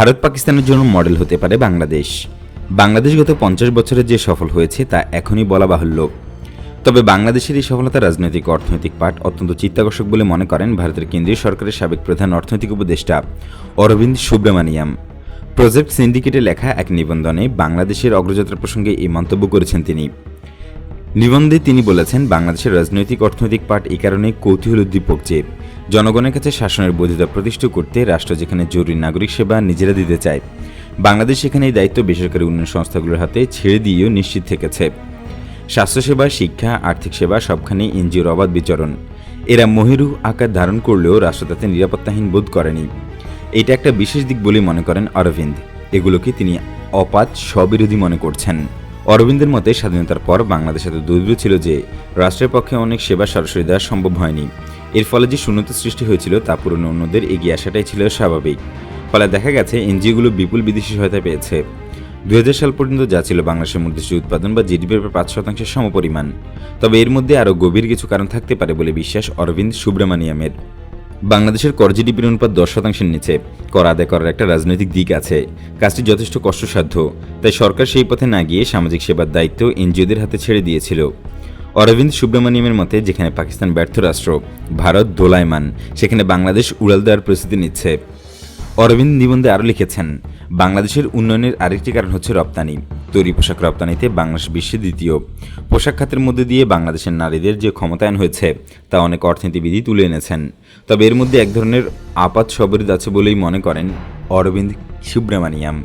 ভারত পাকিস্তানের জন্য মডেল হতে পারে বাংলাদেশ। বাংলাদেশ গত পঞ্চাশ বছরে যে সফল হয়েছে, তা এখনই বলা বাহুল্য। তবে বাংলাদেশের এই সফলতা রাজনৈতিক, অর্থনৈতিক পাঠ অত্যন্ত চিত্তাকর্ষক বলে মনে করেন ভারতের কেন্দ্রীয় সরকারের সাবেক প্রধান অর্থনৈতিক উপদেষ্টা অরবিন্দ সুব্রমানিয়াম প্রজেক্ট সিন্ডিকেটে লেখা এক নিবন্ধনে বাংলাদেশের অগ্রযাত্রা প্রসঙ্গে এই মন্তব্য করেছেন তিনি। নিবন্ধে তিনি বলেছেন, বাংলাদেশের রাজনৈতিক, অর্থনৈতিক পাঠ এই কারণে কৌতূহল উদ্দীপক যে জনগণের কাছে শাসনের বৈধতা প্রতিষ্ঠা করতে রাষ্ট্র যেখানে জরুরি নাগরিক সেবা নিজেরা দিতে চায়। বাংলাদেশ সেখানে এই দায়িত্ব বেসরকারি উন্নয়ন সংস্থাগুলোর হাতে ছেড়ে দিয়েও নিশ্চিত থেকেছে। স্বাস্থ্যসেবা, শিক্ষা, আর্থিক সেবা সবখানে এনজিওর অবাধ বিচরণ। এরা মহিরু আকার ধারণ করলেও রাষ্ট্র তাতে নিরাপত্তাহীন বোধ করেনি। এটা একটা বিশেষ দিক বলে মনে করেন অরবিন্দ। এগুলোকে তিনি অপাত স্ববিরোধী মনে করছেন। অরবিন্দের মতে, স্বাধীনতার পর বাংলাদেশ এত দরিদ্র ছিল যে রাষ্ট্রের পক্ষে অনেক সেবা সরাসরি দেওয়া সম্ভব হয়নি। এর ফলে যে শূন্যতা সৃষ্টি হয়েছিল তা পূরণে অন্যদের এগিয়ে আসাটাই ছিল স্বাভাবিক। ফলে দেখা গেছে, এনজিওগুলো বিপুল বিদেশি সহায়তা পেয়েছে। দুই হাজার সাল পর্যন্ত যা ছিল বাংলাদেশের মধ্যে উৎপাদন বা জিডিপির প্রায় পাঁচ শতাংশের সমপরিমাণ। তবে এর মধ্যে আরও গভীর কিছু কারণ থাকতে পারে বলে বিশ্বাস অরবিন্দ সুব্রমানিয়ামের বাংলাদেশের কর জিডিপির অনুপাত দশ শতাংশের নিচে। কর আদায় করার একটা রাজনৈতিক দিক আছে। কাজটি যথেষ্ট কষ্টসাধ্য। তাই সরকার সেই পথে না গিয়ে সামাজিক সেবার দায়িত্ব এনজিওদের হাতে ছেড়ে দিয়েছিল। অরবিন্দ সুব্রমণিয়ামের মতে, যেখানে পাকিস্তান ব্যর্থ রাষ্ট্র, ভারত দোলায়মান সেখানে বাংলাদেশ উড়াল দেওয়ার প্রস্তুতি নিচ্ছে। অরবিন্দ নিবন্ধে আরও লিখেছেন, বাংলাদেশের উন্নয়নের আরেকটি কারণ হচ্ছে রপ্তানি। তৈরি পোশাক রপ্তানিতে বাংলাদেশ বিশ্বের দ্বিতীয়। পোশাক খাতের মধ্যে দিয়ে বাংলাদেশের নারীদের যে ক্ষমতায়ন হয়েছে, তা অনেক অর্থনীতিবিদই তুলে এনেছেন। তবে এর মধ্যে এক ধরনের আপাত সবরিদ আছে বলেই মনে করেন অরবিন্দ সুব্রমানিয়াম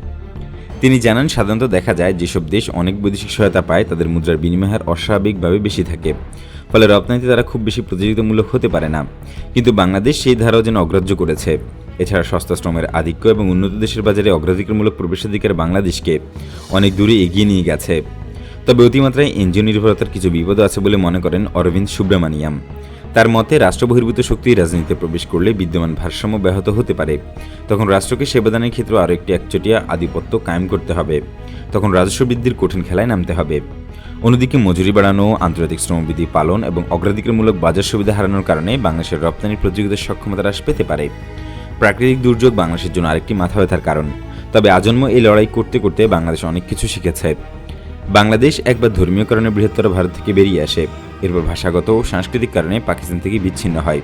তিনি জানান, সাধারণত দেখা যায় যেসব দেশ অনেক বৈদেশিক সহায়তা পায়, তাদের মুদ্রার বিনিময় হার অস্বাভাবিকভাবে বেশি থাকে। ফলে রপ্তানিতে তারা খুব বেশি প্রতিযোগিতামূলক হতে পারে না। কিন্তু বাংলাদেশ সেই ধারাও যেন অগ্রাহ্য করেছে। এছাড়া সস্তা শ্রমের আধিক্য এবং উন্নত দেশের বাজারে অগ্রাধিকারমূলক প্রবেশাধিকার বাংলাদেশকে অনেক দূরে এগিয়ে নিয়ে গেছে। তবে অতিমাত্রায় এনজিও নির্ভরতার কিছু বিপদ আছে বলে মনে করেন অরবিন্দ সুব্রমানিয়াম তার মতে, রাষ্ট্রবহির্ভূত শক্তি রাজনীতিতে প্রবেশ করলে বিদ্যমান ভারসাম্য ব্যাহত হতে পারে। তখন রাষ্ট্রকে সেবাদানের ক্ষেত্রে আরও একটি একচটিয়া আধিপত্য কায়েম করতে হবে। তখন রাজস্ব বৃদ্ধির কঠিন খেলায় নামতে হবে। অন্যদিকে, মজুরি বাড়ানো, আন্তর্জাতিক শ্রমবিধি পালন এবং অগ্রাধিকারমূলক বাজার সুবিধা হারানোর কারণে বাংলাদেশের রপ্তানি প্রতিযোগিতার সক্ষমতা হ্রাস পেতে পারে। প্রাকৃতিক দুর্যোগ বাংলাদেশের জন্য আরেকটি মাথা ব্যথার কারণ। তবে আজন্ম এই লড়াই করতে করতে বাংলাদেশ অনেক কিছু শিখেছে। বাংলাদেশ একবার ধর্মীয় কারণে বৃহত্তর ভারত থেকে বেরিয়ে আসে। এরপর ভাষাগত ও সাংস্কৃতিক কারণে পাকিস্তান থেকে বিচ্ছিন্ন হয়।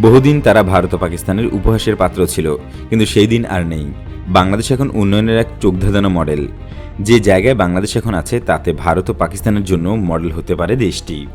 বহুদিন তারা ভারত ও পাকিস্তানের উপহাসের পাত্র ছিল, কিন্তু সেই দিন আর নেই। বাংলাদেশ এখন উন্নয়নের এক চোখধাঁধানো মডেল। যে জায়গায় বাংলাদেশ এখন আছে, তাতে ভারত ও পাকিস্তানের জন্য মডেল হতে পারে দেশটি।